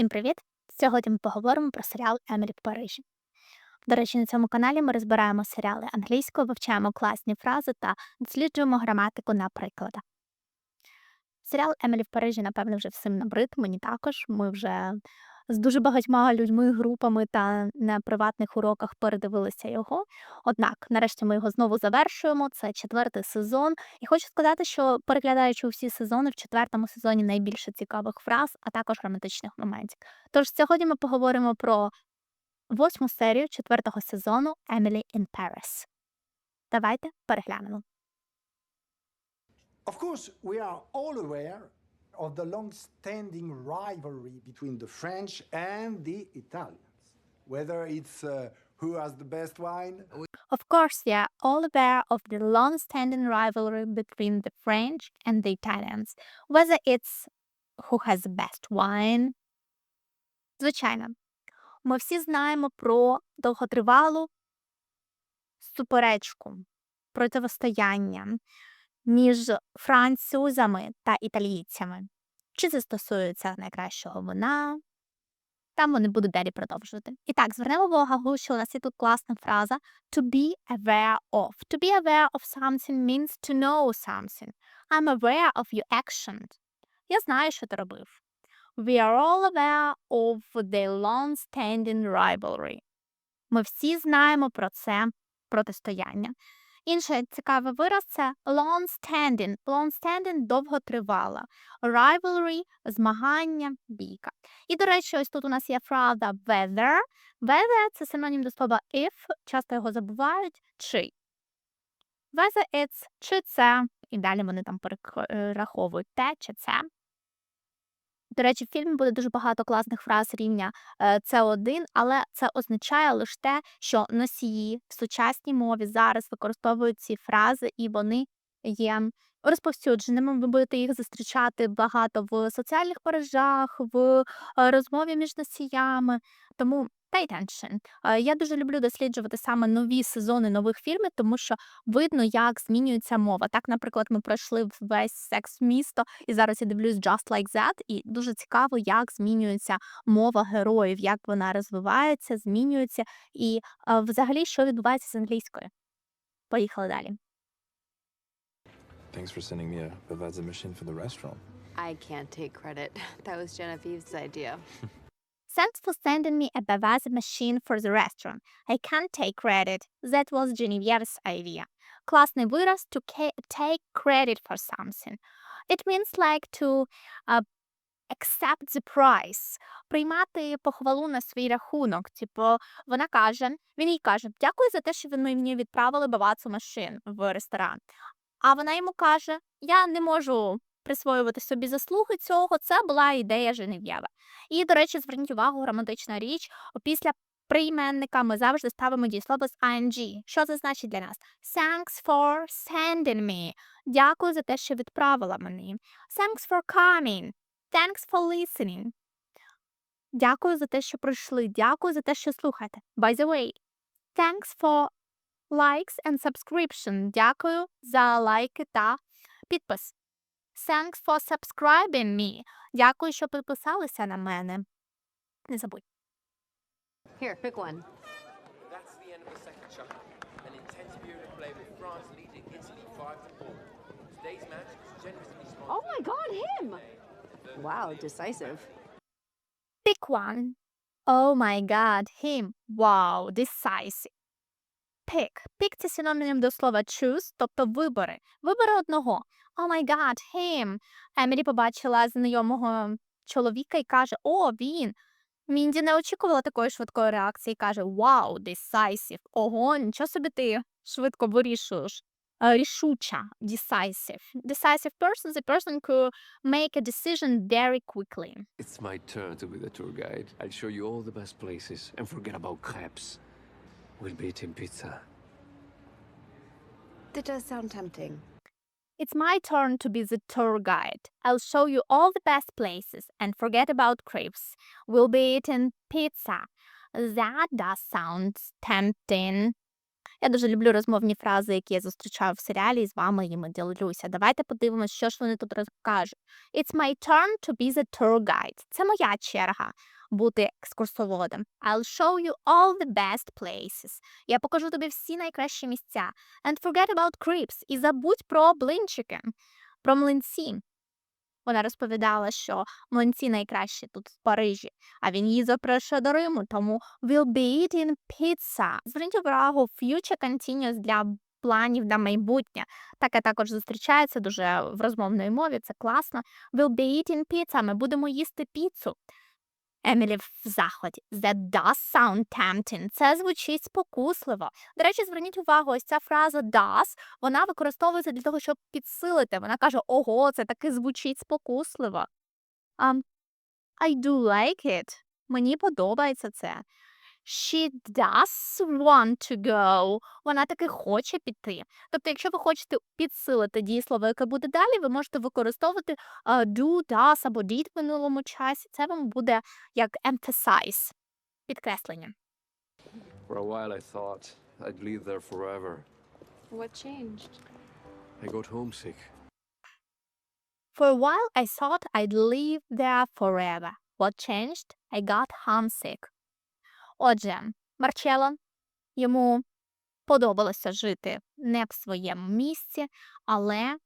Всім привіт! Сьогодні ми поговоримо про серіал Емілі в Парижі. До речі, на цьому каналі ми розбираємо серіали англійською, вивчаємо класні фрази та досліджуємо граматику на прикладах. Серіал Емілі в Парижі, напевно, вже всім набрид, мені також. Ми вже з дуже багатьма людьми, групами та на приватних уроках передивилися його. Однак, нарешті ми його знову завершуємо. Це четвертий сезон. І хочу сказати, що переглядаючи усі сезони, в четвертому сезоні найбільше цікавих фраз, а також граматичних моментів. Тож сьогодні ми поговоримо про восьму серію четвертого сезону Emily in Paris. Давайте переглянемо. Of course, we are all aware of the long-standing rivalry between the French and the Italians. Whether it's uh, who has the best wine, Of course, we are all aware of the long-standing rivalry between the French and the Italians, whether it's who has the best wine. Звичайно, ми всі знаємо про довготривалу суперечку, противостояння між французами та італійцями. Чи це стосується найкращого вина? Там вони будуть далі продовжувати. І так, звернемо увагу, що у нас є тут класна фраза to be aware of. To be aware of something means to know something. I'm aware of your action. Я знаю, що ти робив. We are all aware of the long-standing rivalry. Ми всі знаємо про це протистояння. Інший цікавий вираз це long-standing. Long-standing – довготривала. Rivalry – змагання, бійка. І, до речі, ось тут у нас є фраза whether. Whether – це синонім до слова if, часто його забувають, чи. Whether it's чи це, і далі вони там перераховують те чи це. До речі, в фільмі буде дуже багато класних фраз рівня е, це один, але це означає лише те, що носії в сучасній мові зараз використовують ці фрази, і вони є розповсюдженими. Ви будете їх зустрічати багато в соціальних мережах, в е, розмові між носіями. Тому pay attention. Е, Я дуже люблю досліджувати саме нові сезони нових фільмів, тому що видно, як змінюється мова. Так, наприклад, ми пройшли весь секс місто, і зараз я дивлюсь Just Like That, і дуже цікаво, як змінюється мова героїв, як вона розвивається, змінюється, і е, взагалі, що відбувається з англійською. Поїхали далі. Thanks for sending me a Bavazza machine for the restaurant. I can't take credit. That was Genevieve's idea. Thanks for sending me a Bavazza machine for the restaurant. I can't take credit. That was Genevieve's idea. Класний вираз to take credit for something. It means like to uh, accept the price. Приймати похвалу на свій рахунок. Типу, вона каже, він їй каже, дякую за те, що ви мені відправили бавацу машин в ресторан. А вона йому каже: Я не можу присвоювати собі заслуги цього. Це була ідея Женев'єва. І, до речі, зверніть увагу, граматична річ. Після прийменника ми завжди ставимо дієслово з ing. Що це значить для нас? Thanks for sending me. Дякую за те, що відправила мені. Thanks for coming. Thanks for listening. Дякую за те, що прийшли. Дякую за те, що слухаєте. By the way, thanks for likes and subscription. Дякую за лайки та підпис. Thanks for subscribing me. Дякую, що підписалися на мене. Не забудь. Here, pick one. That's the end of the second shot. An intense period of play with France leading Italy 5 to 4. Today's match was generously sponsored. Oh my god, him! Wow, decisive. Pick one. Oh my god, him. Wow, decisive. Pick. Pick – це синонім до слова choose, тобто вибори. Вибори одного. Oh my god, him. Емілі побачила знайомого чоловіка і каже, о, він. Мінді не очікувала такої швидкої реакції каже, wow, decisive. Ого, нічого собі ти швидко вирішуєш. Е, Рішуча, decisive. Decisive person – the person who make a decision very quickly. It's my turn to be the tour guide. I'll show you all the best places and forget about crepes. We'll be eating pizza. That does sound tempting. It's my turn to be the tour guide. I'll show you all the best places and forget about crepes. We'll be eating pizza. That does sound tempting. Я дуже люблю розмовні фрази, які я зустрічаю в серіалі, і з вами їми ділюся. Давайте подивимось, що ж вони тут розкажуть. It's my turn to be the tour guide. Це моя черга бути екскурсоводом. I'll show you all the best places. Я покажу тобі всі найкращі місця. And forget about crepes. І забудь про блинчики, про млинці. Вона розповідала, що млинці найкращі тут в Парижі, а він її запрошує до Риму, тому we'll be eating pizza. Зверніть увагу, future continuous для планів на майбутнє. Таке також зустрічається дуже в розмовної мові, це класно. We'll be eating pizza, ми будемо їсти піцу. Емілі в захваті. That does sound tempting. Це звучить спокусливо. До речі, зверніть увагу, ось ця фраза does, вона використовується для того, щоб підсилити. Вона каже: ого, це таки звучить спокусливо. Um, I do like it. Мені подобається це. She does want to go. Вона таки хоче піти. Тобто, якщо ви хочете підсилити дієслово, яке буде далі, ви можете використовувати uh, do, does або did в минулому часі. Це вам буде як emphasize, підкреслення. For a while, I thought I'd live there forever. What changed? I got homesick. For a while, I thought I'd live there forever. What changed? I got homesick. Отже, Марчело, йому подобалося жити не в своєму місці, але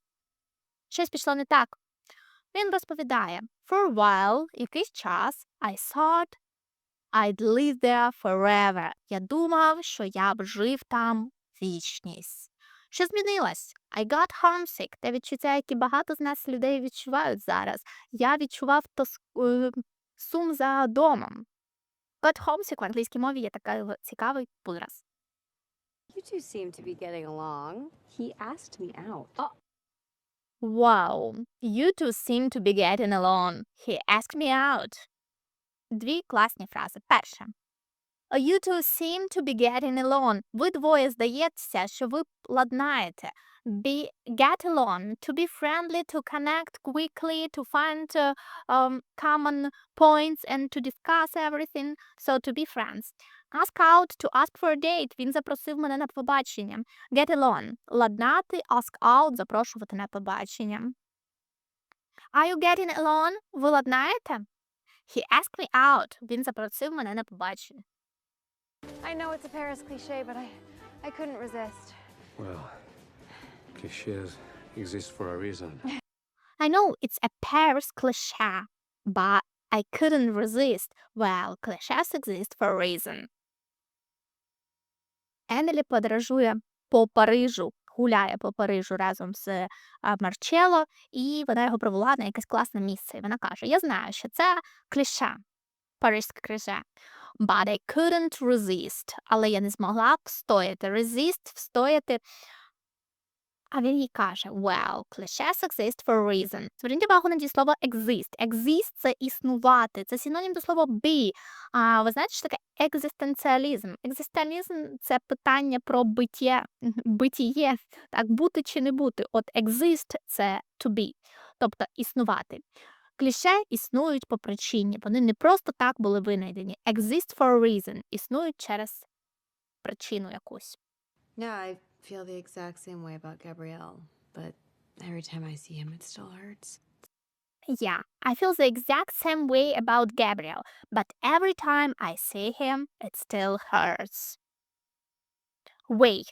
щось пішло не так. Він розповідає: For a while, якийсь час, I thought I'd live there forever. Я думав, що я б жив там вічність. Що змінилось? I got homesick. Те відчуття, які багато з нас людей відчувають зараз. Я відчував тос... е, сум за домом. But homesick в англійській мові є такий в- цікавий вираз. You two seem to be getting along. He asked me out. Oh, Wow, you two seem to be getting along. He asked me out. Дві класні фрази. Перша. You two seem to be getting along. Ви двоє здається, що ви ладнаєте. Be, get along, to be friendly, to connect quickly, to find uh, um, common points and to discuss everything. So to be friends. Ask out, to ask for a date. Він запросив мене на побачення. Get along. Ладнати, ask out, запрошувати на побачення. Are you getting along? Ви ладнаєте? He asked me out. Він запросив мене на побачення. I know it's a Paris cliche, but I, I couldn't resist. Well, cliches exist for a reason. I know it's a Paris cliché, but I couldn't resist. Well, clichés exist for a reason. Емілі подорожує по Парижу, гуляє по Парижу разом з а, Марчелло, і вона його провела на якесь класне місце. І вона каже: Я знаю, що це кліше, паризьке кліше. But I couldn't resist. Але я не змогла встояти. Resist – встояти. А він їй каже: Well, clichés exist for a reason. Зверніть увагу на дієслово exist. Exist – це існувати, це синонім до слова be. А ви знаєте, що таке екзистенціалізм? Екзистенціалізм – це питання про биття, битіє, так, бути чи не бути. От exist – це to be, тобто існувати. Кліше існують по причині, вони не просто так були винайдені. Exist for a reason – існують через причину якусь. Yeah, I feel the exact same way about Gabrielle, but every time I see him, it still hurts. Yeah, I feel the exact same way about Gabriel, but every time I see him, it still hurts. Way.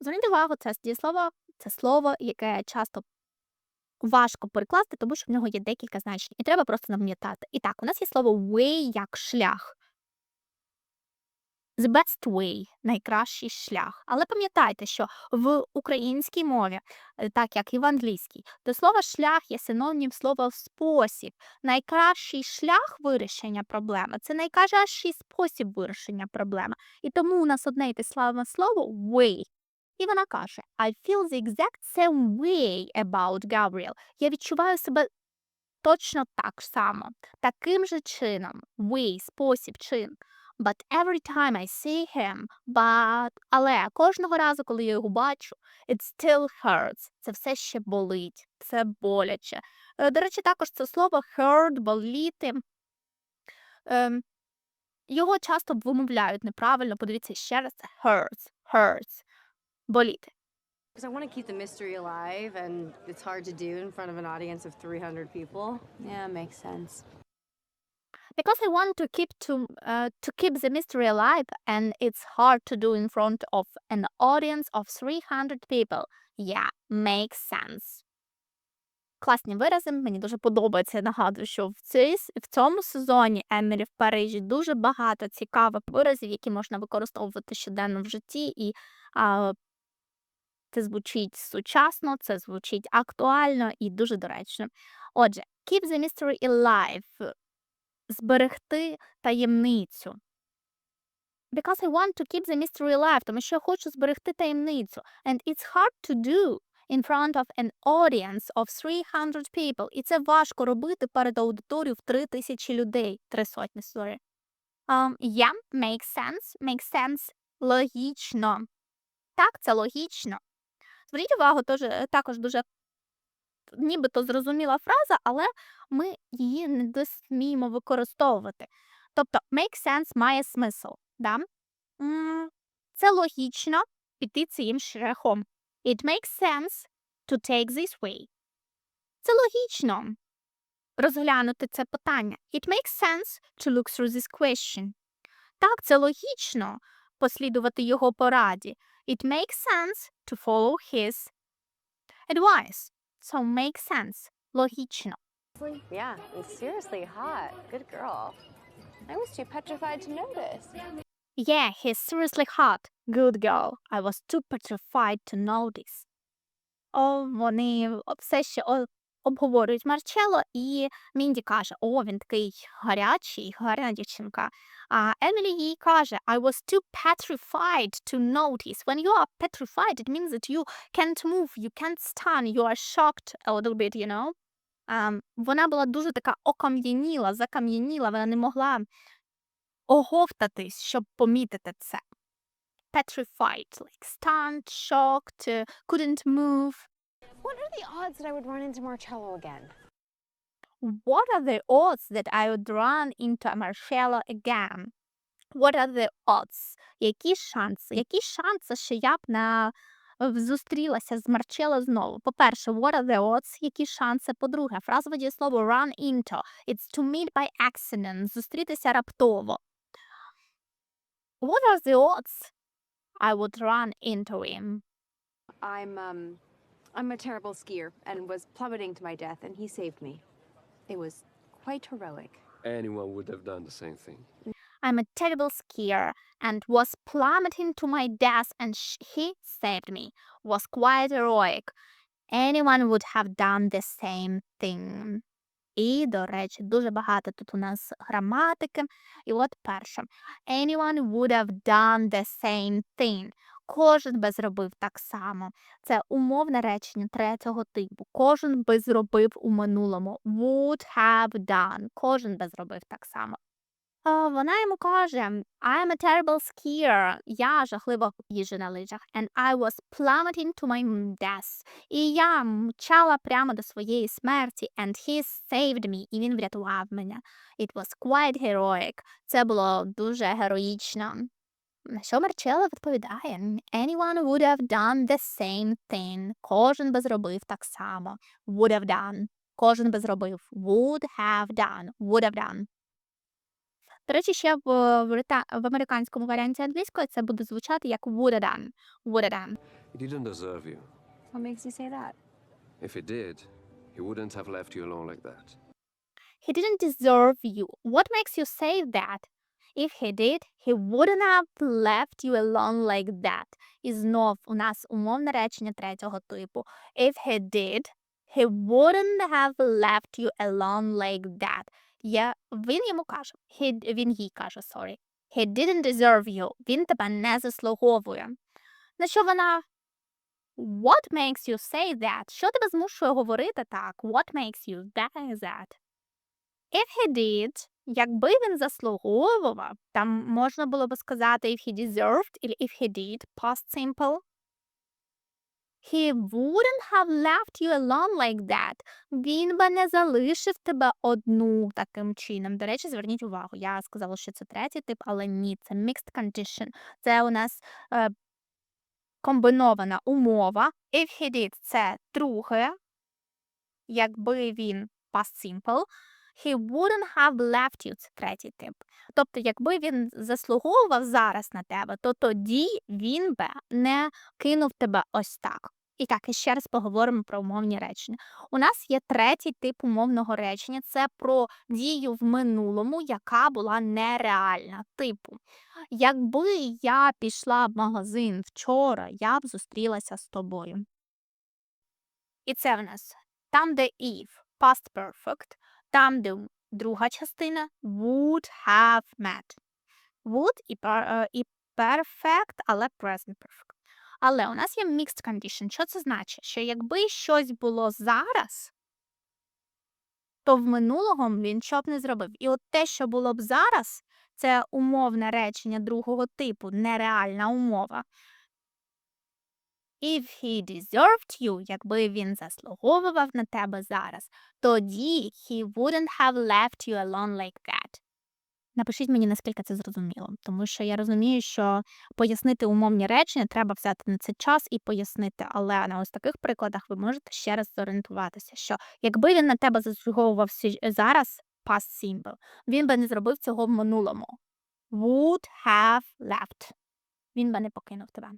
Зверніть увагу, це дієслово, це слово, яке часто важко перекласти, тому що в нього є декілька значень, і треба просто запам'ятати. І так, у нас є слово way як шлях. The best way – найкращий шлях. Але пам'ятайте, що в українській мові, е, так як і в англійській, до слова шлях є синонім слова спосіб. Найкращий шлях вирішення проблеми це найкращий спосіб вирішення проблеми. І тому у нас одне й те саме слово way. І вона каже: I feel the exact same way about Gabriel. Я відчуваю себе точно так само, таким же чином. Way – спосіб, чин. But every time I see him, but... Але кожного разу, коли я його бачу, it still hurts. Це все ще болить, це боляче. Е, До речі, також це слово hurt, боліти. Ем, його часто вимовляють неправильно, подивіться ще раз, hurts, hurts. Боліти. Because I want to keep the mystery alive, and it's hard to do in front of an audience of 300 people. Yeah, makes sense. Because I want to keep to uh, to keep the mystery alive and it's hard to do in front of an audience of 300 people. Yeah, makes sense. Класні вирази, мені дуже подобається. Я нагадую, що в, цій, в цьому сезоні Емілі в Парижі дуже багато цікавих виразів, які можна використовувати щоденно в житті, і а, це звучить сучасно, це звучить актуально і дуже доречно. Отже, keep the mystery alive зберегти таємницю. Because I want to keep the mystery alive, тому що я хочу зберегти таємницю. And it's hard to do in front of an audience of 300 people. І це важко робити перед аудиторією в 3000 людей. Три сотні, sorry. Um, yeah, makes sense. Makes sense. Логічно. Так, це логічно. Зверніть увагу, тож, також дуже нібито зрозуміла фраза, але ми її не дос- вміємо використовувати. Тобто make sense має смисл. Да? Це логічно піти цим шляхом. It makes sense to take this way. Це логічно розглянути це питання. It makes sense to look through this question. Так, це логічно послідувати його пораді. It makes sense to follow his advice. So make sense. Логічно. Yeah, it's seriously hot. Good girl. I was too petrified to notice. Yeah, he's seriously hot. Good girl. I was too petrified to notice. О, вони все ще обговорюють Марчелло, і Мінді каже: О, він такий гарячий, гарна дівчинка. А Емілі їй каже: I was too petrified to notice. When you are petrified, it means that you can't move, you can't stand, you are shocked a little bit, you know. Ем, вона була дуже така окам'яніла, закам'яніла, вона не могла оговтатись, щоб помітити це. Petrified, like stunned, shocked, uh, couldn't move. What are the odds that I would run into Marcello again? What are the odds that I would run into Marcello again? What are the odds? Які шанси? Які шанси, що я б на в- зустрілася з Марчелло знову? По-перше, what are the odds? Які шанси? По-друге, фразове дієслово run into. It's to meet by accident. Зустрітися раптово. What are the odds I would run into him? I'm um I'm a terrible skier and was plummeting to my death and he saved me. It was quite heroic. Anyone would have done the same thing. I'm a terrible skier and was plummeting to my death and sh- he saved me. Was quite heroic. Anyone would have done the same thing. І, до речі, дуже багато тут у нас граматики. І от перше. Anyone would have done the same thing. Кожен би зробив так само. Це умовне речення третього типу. Кожен би зробив у минулому. Would have done. Кожен би зробив так само. Вона йому каже: I'm a terrible skier. Я жахлива їжа на лижах. And I was plummeting to my death. І я мчала прямо до своєї смерті. And he saved me. І він врятував мене. It was quite heroic. Це було дуже героїчно. На що Марчелло відповідає? Anyone would have done the same thing. Кожен би зробив так само. Would have done. Кожен би зробив. Would have done. Would have done. До речі, ще в, брита... в американському варіанті англійської це буде звучати як would have done. Would have done. He didn't deserve you. What makes you say that? If he did, he wouldn't have left you alone like that. He didn't deserve you. What makes you say that? If he did, he wouldn't have left you alone like that. І знов у нас умовне речення третього типу. If he did, he wouldn't have left you alone like that. Я, він йому каже, he, він їй каже, sorry. He didn't deserve you. Він тебе не заслуговує. На що вона What makes you say that? Що тебе змушує говорити так? What makes you say that? If he did, якби він заслуговував, там можна було би сказати if he deserved, і if he did, past simple. He wouldn't have left you alone like that. Він би не залишив тебе одну таким чином. До речі, зверніть увагу, я сказала, що це третій тип, але ні, це mixed condition. Це у нас е, комбінована умова. If he did – це друге. Якби він past simple. He wouldn't have left you – це третій тип. Тобто, якби він заслуговував зараз на тебе, то тоді він би не кинув тебе ось так. І так, і ще раз поговоримо про умовні речення. У нас є третій тип умовного речення це про дію в минулому, яка була нереальна. Типу, якби я пішла в магазин вчора, я б зустрілася з тобою. І це в нас там, де if, past perfect, там, де друга частина would have met. Would і, е, і perfect, але present perfect. Але у нас є mixed condition. Що це значить? Що якби щось було зараз, то в минулому він що б не зробив. І от те, що було б зараз, це умовне речення другого типу, нереальна умова. If he deserved you, якби він заслуговував на тебе зараз, тоді he wouldn't have left you alone like that. Напишіть мені, наскільки це зрозуміло, тому що я розумію, що пояснити умовні речення треба взяти на це час і пояснити, але на ось таких прикладах ви можете ще раз зорієнтуватися, що якби він на тебе заслуговував зараз past simple, він би не зробив цього в минулому. Would have left. Він би не покинув тебе.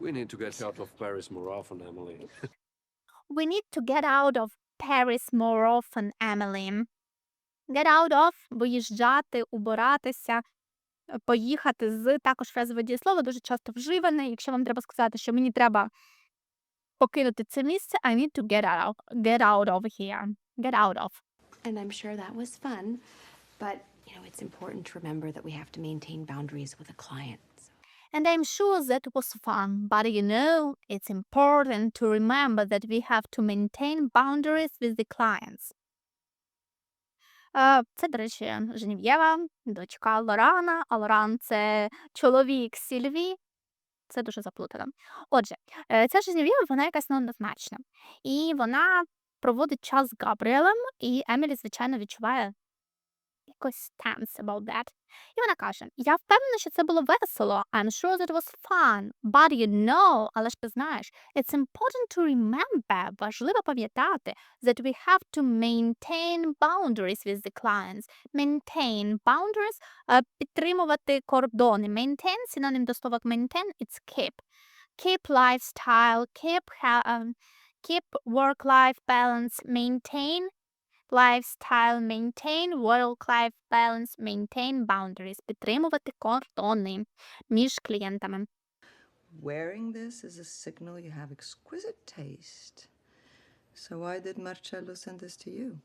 We need to get out of Paris more often, Emily. We need to get out of Paris more often, Emily. Get out of – виїжджати, убиратися, е, поїхати з. Також фразове дієслово дуже часто вживане. Якщо вам треба сказати, що мені треба покинути це місце, I need to get out, get out of here. Get out of. And I'm sure that was fun, but you know, it's important to remember that we have to maintain boundaries with a client. And I'm sure that was fun, but you know, it's important to remember that we have to maintain boundaries with the clients. Це, до речі, Женів'єва, дочка Лорана, а Лоран це чоловік Сільві. Це дуже заплутано. Отже, е, ця Женів'єва, вона якась неоднозначна. І вона проводить час з Габріелем, і Емілі, звичайно, відчуває якось tense about that. І вона каже: Я впевнена, що це було весело. I'm sure that was fun. But you know, але ж ти знаєш, it's important to remember, важливо пам'ятати, that we have to maintain boundaries with the clients. Maintain boundaries е, підтримувати кордони. Maintain синонім до слова maintain it's keep. Keep lifestyle, keep ha- um, keep work-life balance, maintain lifestyle, maintain work-life balance, maintain boundaries, підтримувати кордони між клієнтами. Wearing this is a signal you have exquisite taste. So why did Marcello send this to you?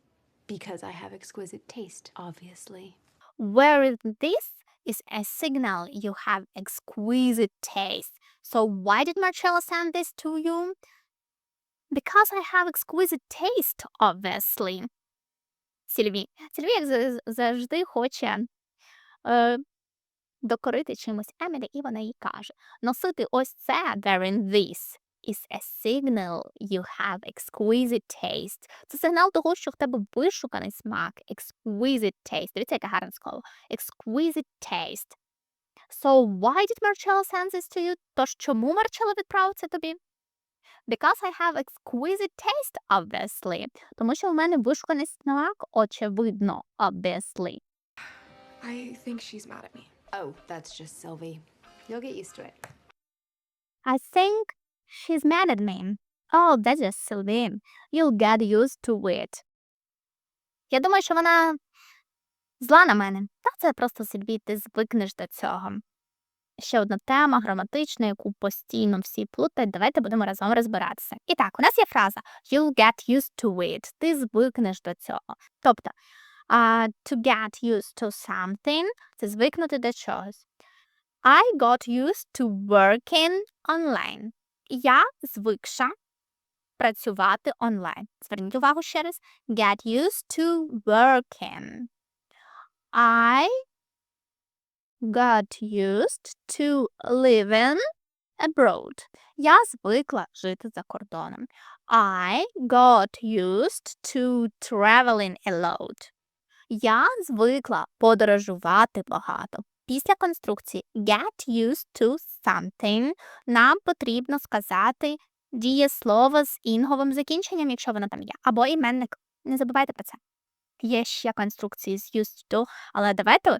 Because I have exquisite taste, obviously. Wearing this is a signal you have exquisite taste. So why did Marcello send this to you? Because I have exquisite taste, obviously. Сільві. Сільві, як завжди, хоче е, докорити чимось Емілі, і вона їй каже: носити ось це wearing this is a signal you have exquisite taste. Це сигнал того, що в тебе вишуканий смак. Exquisite taste. Дивіться, яке гарне слово. Exquisite taste. So why did Marcello send this to you? Тож чому Марчелло відправив це тобі? Because I have exquisite taste, obviously. Тому що в мене вишуканий смак, очевидно, obviously. I think she's mad at me. Oh, that's just Sylvie. You'll get used to it. I think she's mad at me. Oh, that's just Sylvie. You'll get used to it. Я думаю, що вона зла на мене. Та це просто Сільві, ти звикнеш до цього. Ще одна тема граматична, яку постійно всі плутають. Давайте будемо разом розбиратися. І так, у нас є фраза You'll get used to it. Ти звикнеш до цього. Тобто, а, to get used to something – це звикнути до чогось. I got used to working online. Я звикша працювати онлайн. Зверніть увагу ще раз. Get used to working. I got used to living abroad. Я звикла жити за кордоном. I got used to traveling a lot. Я звикла подорожувати багато. після конструкції get used to something нам потрібно сказати дієслово з інговим закінченням, якщо воно там є, або іменник. Не забувайте про це. Є ще конструкції з used to, але давайте.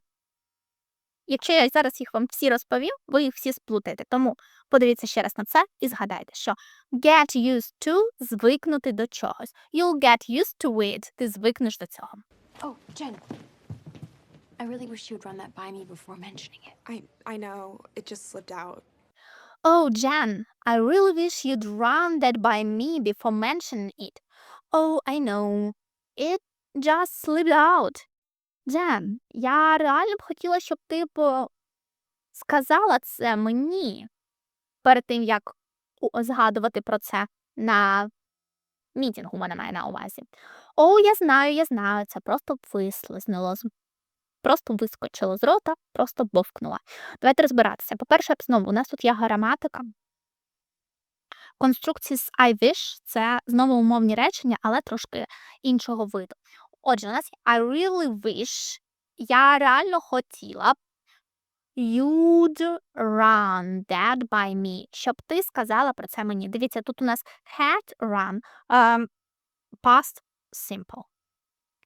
Якщо я зараз їх вам всі розповім, ви їх всі сплутаєте. Тому подивіться ще раз на це і згадайте, що get used to звикнути до чогось. You'll get used to it. Ти звикнеш до цього. Oh, Jen. I really wish you would run that by me before mentioning it. I I know it just slipped out. Oh, Jen, I really wish you'd run that by me before mentioning it. Oh, I know. It just slipped out. Джен, я реально б хотіла, щоб ти по... сказала це мені перед тим, як згадувати про це на мітингу, мене має на увазі. О, я знаю, я знаю, це просто вислизнуло. Просто вискочило з рота, просто бовкнула. Давайте розбиратися. По-перше, знову, у нас тут є граматика. Конструкції з I wish – це знову умовні речення, але трошки іншого виду. Отже, у нас I really wish. Я реально хотіла б you'd run that by me. Щоб ти сказала про це мені. Дивіться, тут у нас had run, um, past simple.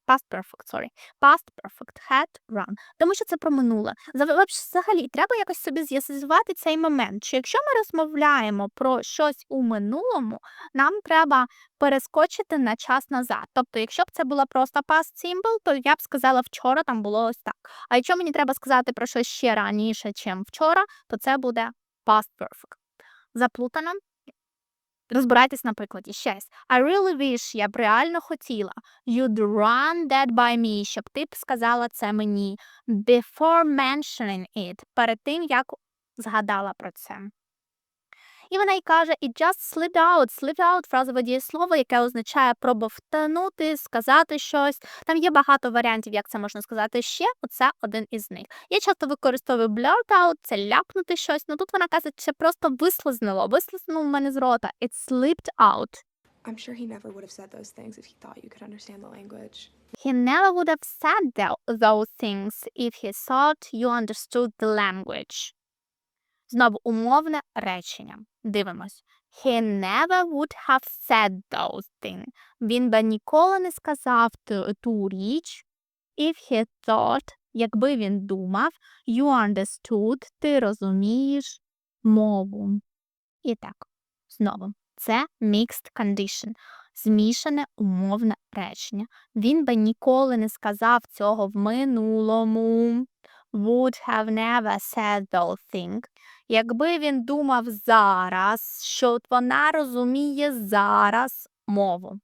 Past perfect, sorry. Past perfect, had run. Тому що це про минуле. Взагалі, треба якось собі з'ясувати цей момент, що якщо ми розмовляємо про щось у минулому, нам треба перескочити на час назад. Тобто, якщо б це була просто past simple, то я б сказала вчора там було ось так. А якщо мені треба сказати про щось ще раніше, чим вчора, то це буде past perfect. Заплутано? Розбирайтесь наприклад, і щось. I really wish, я б реально хотіла. You'd run that by me, щоб ти б сказала це мені. Before mentioning it. Перед тим, як згадала про це. І вона й каже, it just slipped out. Slipped out – фразове дієслово, яке означає пробовтанути, сказати щось. Там є багато варіантів, як це можна сказати ще. Оце один із них. Я часто використовую blurt out, це ляпнути щось, але тут вона каже, це просто вислизнуло. Вислизнуло в мене з рота. It slipped out. I'm sure he never would have said those things if he thought you could understand the language. He never would have said tho- those things if he thought you understood the language. Знову умовне речення. Дивимось. He never would have said those things. Він би ніколи не сказав ту, ту річ, if he thought, якби він думав, you understood, ти розумієш мову. І так, знову. Це mixed condition, змішане умовне речення. Він би ніколи не сказав цього в минулому. Would have never said those things. Якби він думав зараз, що от вона розуміє зараз мову.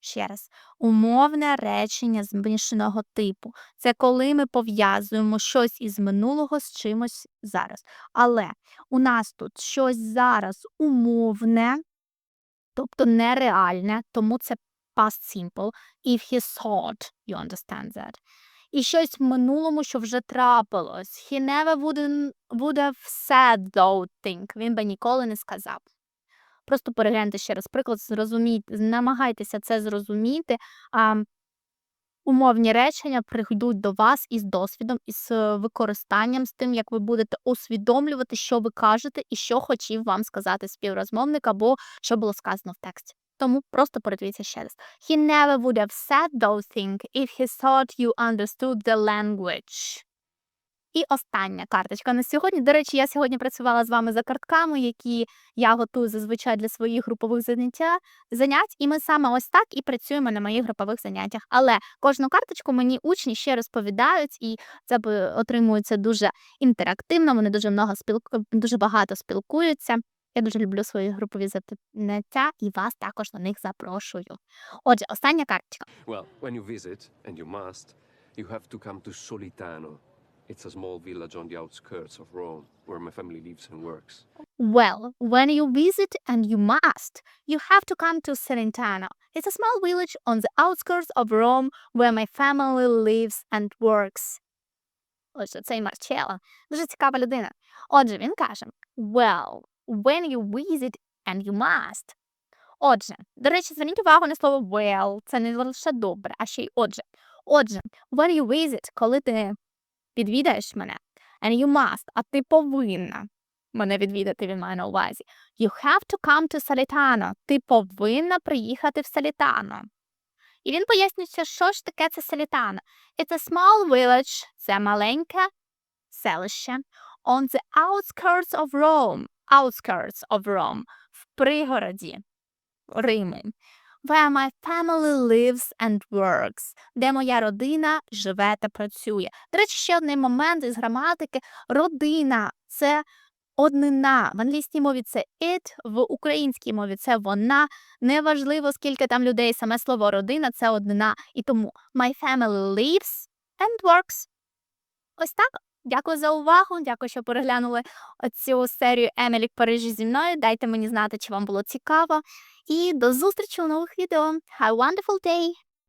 Ще раз, умовне речення змішаного типу. Це коли ми пов'язуємо щось із минулого з чимось зараз. Але у нас тут щось зараз умовне, тобто нереальне, тому це past simple. If he thought, you understand that. І щось в минулому, що вже трапилось. He never wouldn't, would have said those things. Він би ніколи не сказав. Просто перегляньте ще раз приклад, зрозумійте, намагайтеся це зрозуміти. А, умовні речення прийдуть до вас із досвідом, із е, використанням, з тим, як ви будете усвідомлювати, що ви кажете і що хотів вам сказати співрозмовник, або що було сказано в тексті. Тому просто передивіться ще раз. He never would have said those things if he thought you understood the language. І остання карточка на сьогодні. До речі, я сьогодні працювала з вами за картками, які я готую зазвичай для своїх групових заняття, занять, і ми саме ось так і працюємо на моїх групових заняттях. Але кожну карточку мені учні ще розповідають, і це отримується дуже інтерактивно. Вони дуже много спілку... дуже багато спілкуються. Я дуже люблю свої групові заняття і вас також на них запрошую. Отже, остання карточка. Well, when you visit, and you must, you have to come to Solitano. It's a small village on the outskirts of Rome, where my family lives and works. Well, when you visit, and you must, you have to come to Celentano. It's a small village on the outskirts of Rome where my family lives and works. Ось цей Марчело. Дуже цікава людина. Отже, він каже: Well, when you visit, and you must. Отже, до речі, зверніть увагу на слово well. Це не лише добре, а ще й отже. Отже, when you visit, коли ти відвідаєш мене. And you must, а ти повинна мене відвідати, він має на увазі. You have to come to Salitano. Ти повинна приїхати в Салітано. І він пояснює, що ж таке це Салітано. It's a small village. Це маленьке селище. On the outskirts of Rome. Outskirts of Rome. В пригороді Риму. Where my family lives and works. Де моя родина живе та працює. До речі, ще один момент із граматики. Родина це однина. В англійській мові це it, в українській мові це вона. Неважливо, скільки там людей, саме слово родина це однина. І тому my family lives and works. Ось так. Дякую за увагу. Дякую, що переглянули цю серію Емілі в Парижі зі мною. Дайте мені знати, чи вам було цікаво. І до зустрічі у нових відео. Have a wonderful day!